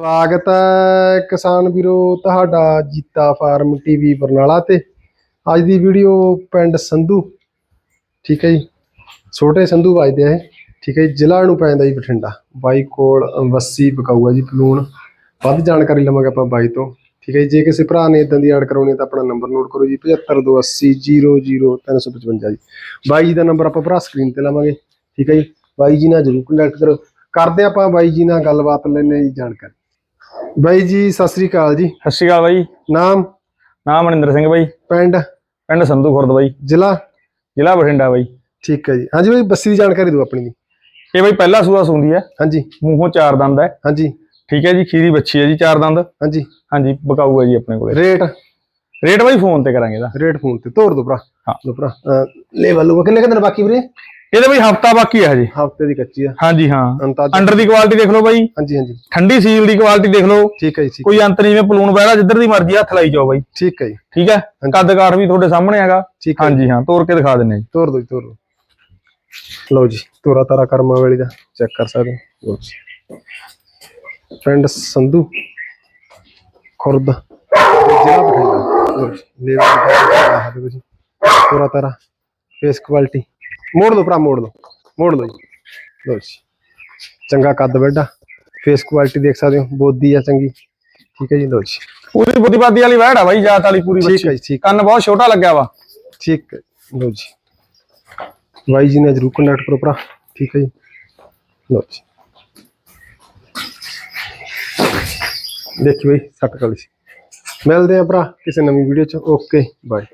ਸਵਾਗਤ ਹੈ ਕਿਸਾਨ ਵੀਰੋ, ਤੁਹਾਡਾ ਜੀਤਾ ਫਾਰਮ ਟੀਵੀ ਬਰਨਾਲਾ ਤੇ। ਅੱਜ ਦੀ ਵੀਡੀਓ ਪਿੰਡ ਸੰਧੂ, ਠੀਕ ਹੈ ਜੀ? ਛੋਟੇ ਸੰਧੂ ਵੱਜਦੇ ਆ ਇਹ, ਠੀਕ ਹੈ ਜੀ? ਜ਼ਿਲ੍ਹਾ ਨੂੰ ਪੈਂਦਾ ਜੀ ਬਠਿੰਡਾ। ਬਾਈ ਕੋਲ ਵੱਸੀ ਬਕਾਊਆ ਜੀ ਪਲੂਣ ਵੱਧ ਜਾਣਕਾਰੀ ਲਵਾਂਗੇ ਆਪਾਂ ਬਾਈ ਤੋਂ, ਠੀਕ ਹੈ ਜੀ? ਜੇ ਕਿਸੇ ਭਰਾ ਨੇ ਇਦਾਂ ਦੀ ਐਡ ਕਰਾਉਣੀ ਹੈ ਤਾਂ ਆਪਣਾ ਨੰਬਰ ਨੋਟ ਕਰੋ ਜੀ 7528000355 ਜੀ। ਬਾਈ ਜੀ ਦਾ ਨੰਬਰ ਆਪਾਂ ਭਰਾ ਸਕਰੀਨ ਤੇ ਲਾਵਾਂਗੇ, ਠੀਕ ਹੈ ਜੀ? ਬਾਈ ਜੀ ਨਾਲ ਜਰੂਰ ਕੰਟੈਕਟ ਕਰੋ। ਕਰਦੇ ਹਾਂ ਆਪਾਂ ਬਾਈ ਜੀ ਨਾਲ ਗੱਲਬਾਤ ਲੈਣੇ ਜੀ ਜਾਣਕਾਰੀ। ਬਾਈ ਜੀ ਸਤਿ ਸ੍ਰੀ ਅਕਾਲ ਜੀ। ਸਤਿ ਸ਼੍ਰੀ ਅਕਾਲ ਬਾਈ। ਨਾਮ? ਨਾਮ ਮਨਿੰਦਰ ਸਿੰਘ ਬਾਈ। ਪਿੰਡ? ਪਿੰਡ ਸੰਧੂ ਖੁਰਦ ਬਾਈ। ਜ਼ਿਲ੍ਹਾ? ਜ਼ਿਲ੍ਹਾ ਬਠਿੰਡਾ ਬਾਈ। ਠੀਕ ਹੈ ਜੀ। ਹਾਂਜੀ ਬਾਈ ਬੱਸੀ ਦੀ ਜਾਣਕਾਰੀ ਦਿਓ ਆਪਣੀ ਦੀ ਇਹ ਬਾਈ ਪਹਿਲਾ ਸੂਆ ਸੁੰਦੀ ਹੈ। ਹਾਂਜੀ। ਮੂੰਹੋਂ ਚਾਰ ਦੰਦ ਹੈ। ਹਾਂਜੀ। ਠੀਕ ਹੈ ਜੀ ਖੀਰੀ ਬੱਚੀ ਹੈ ਜੀ ਚਾਰ ਦੰਦ। ਹਾਂਜੀ। ਹਾਂਜੀ ਬਕਾਊ ਹੈ ਜੀ ਆਪਣੇ ਕੋਲੇ। ਰੇਟ? ਰੇਟ ਬਾਈ ਫੋਨ ਤੇ ਕਰਾਂਗੇ ਇਹਦਾ। ਰੇਟ ਫੋਨ ਤੇ ਤੋਰ ਦੋ ਭਰਾ। ਹਾਂ। ਦੋ ਭਰਾ। ਲੈ ਵੱਲੂ ਕਿੰਨੇ ਕੁ ਦਿਨ ਬਾਕੀ ਵੀਰੇ? ਇਹਦੇ ਬਾਈ ਹਫਤਾ ਬਾਕੀ ਹੈ ਹਜੇ। ਹਫ਼ਤੇ ਦੀ ਕੱਚੀ ਆ। ਹਾਂਜੀ ਹਾਂ। ਅੰਡਰ ਦੀ ਕੁਆਲਿਟੀ ਦੇਖ ਲਓ ਬਾਈ। ਹਾਂਜੀ ਹਾਂਜੀ। ਠੰਡੀ ਸੀਲ ਦੀ ਕੁਆਲਿਟੀ ਦੇਖ ਲਓ। ਠੀਕ ਹੈ ਜੀ ਠੀਕ ਕੋਈ ਅੰਤ ਨਹੀਂ ਜਿਵੇਂ ਪਲੂਣ ਬਹਿੜਾ ਜਿੱਧਰ ਦੀ ਮਰਜ਼ੀ ਹੱਥ ਲਾਈ ਜਾਓ ਬਾਈ। ਠੀਕ ਹੈ ਜੀ। ਠੀਕ ਹੈ ਕੱਦ ਕਾਠ ਵੀ ਤੁਹਾਡੇ ਸਾਹਮਣੇ ਹੈਗਾ। ਠੀਕ ਹੈ ਹਾਂਜੀ ਹਾਂ ਤੋੜ ਕੇ ਦਿਖਾ ਦਿੰਨੇ ਜੀ। ਤੋਰ ਦੋ ਜੀ ਤੋਰ ਦੋ। ਲਓ ਜੀ ਤੋਰਾ ਤਾਰਾ ਕਰਮਾ ਵਾਲੀ ਦਾ। ਚੈੱਕ ਕਰ ਸਕਦੇ ਹੋ। ਲਓ ਜੀ। ਪਿੰਡ ਸੰਧੂ। ਖੁਰਦ। ਜ਼ਿਲ੍ਹਾ ਬਠਿੰਡਾ। ਲਓ ਜੀ ਜੀ ਤੋਰਾ ਤਾਰਾ। ਫੇਸ ਕੁਆਲਿਟੀ ਮੋੜ ਦੋ ਭਰਾ ਮੋੜ ਦੋ ਮੋੜ ਦੋ ਜੀ ਲਓ ਜੀ ਚੰਗਾ ਕੱਦ ਬੈਡਾ ਫੇਸ ਕੁਆਲਿਟੀ ਦੇਖ ਸਕਦੇ ਹੋ ਬੋਦੀ ਆ ਚੰਗੀ ਠੀਕ ਹੈ ਜੀ ਲਓ ਜੀ ਪੂਰੀ ਬੁੱਧੀਵਾਦੀ ਵਾਲੀ ਵਹਿੜ ਆ ਬਾਈ ਜਾਤ ਵਾਲੀ ਪੂਰੀ ਠੀਕ ਬੱਚੀ ਹੈ ਜੀ ਠੀਕ ਕੰਨ ਬਹੁਤ ਛੋਟਾ ਲੱਗਿਆ ਵਾ ਠੀਕ ਹੈ ਲਓ ਜੀ ਬਾਈ ਜੀ ਨੇ ਜਰੂਰ ਕੰਟੈਕਟ ਕਰੋ ਭਰਾ ਠੀਕ ਹੈ ਜੀ ਲਓ ਜੀ ਦੇਖੀ ਬਈ ਸੱਟ ਕਾਲੀ ਸੀ ਮਿਲਦੇ ਆ ਭਰਾ ਕਿਸੇ ਨਵੀਂ ਵੀਡੀਓ ਚ ਓਕੇ ਬਾਏ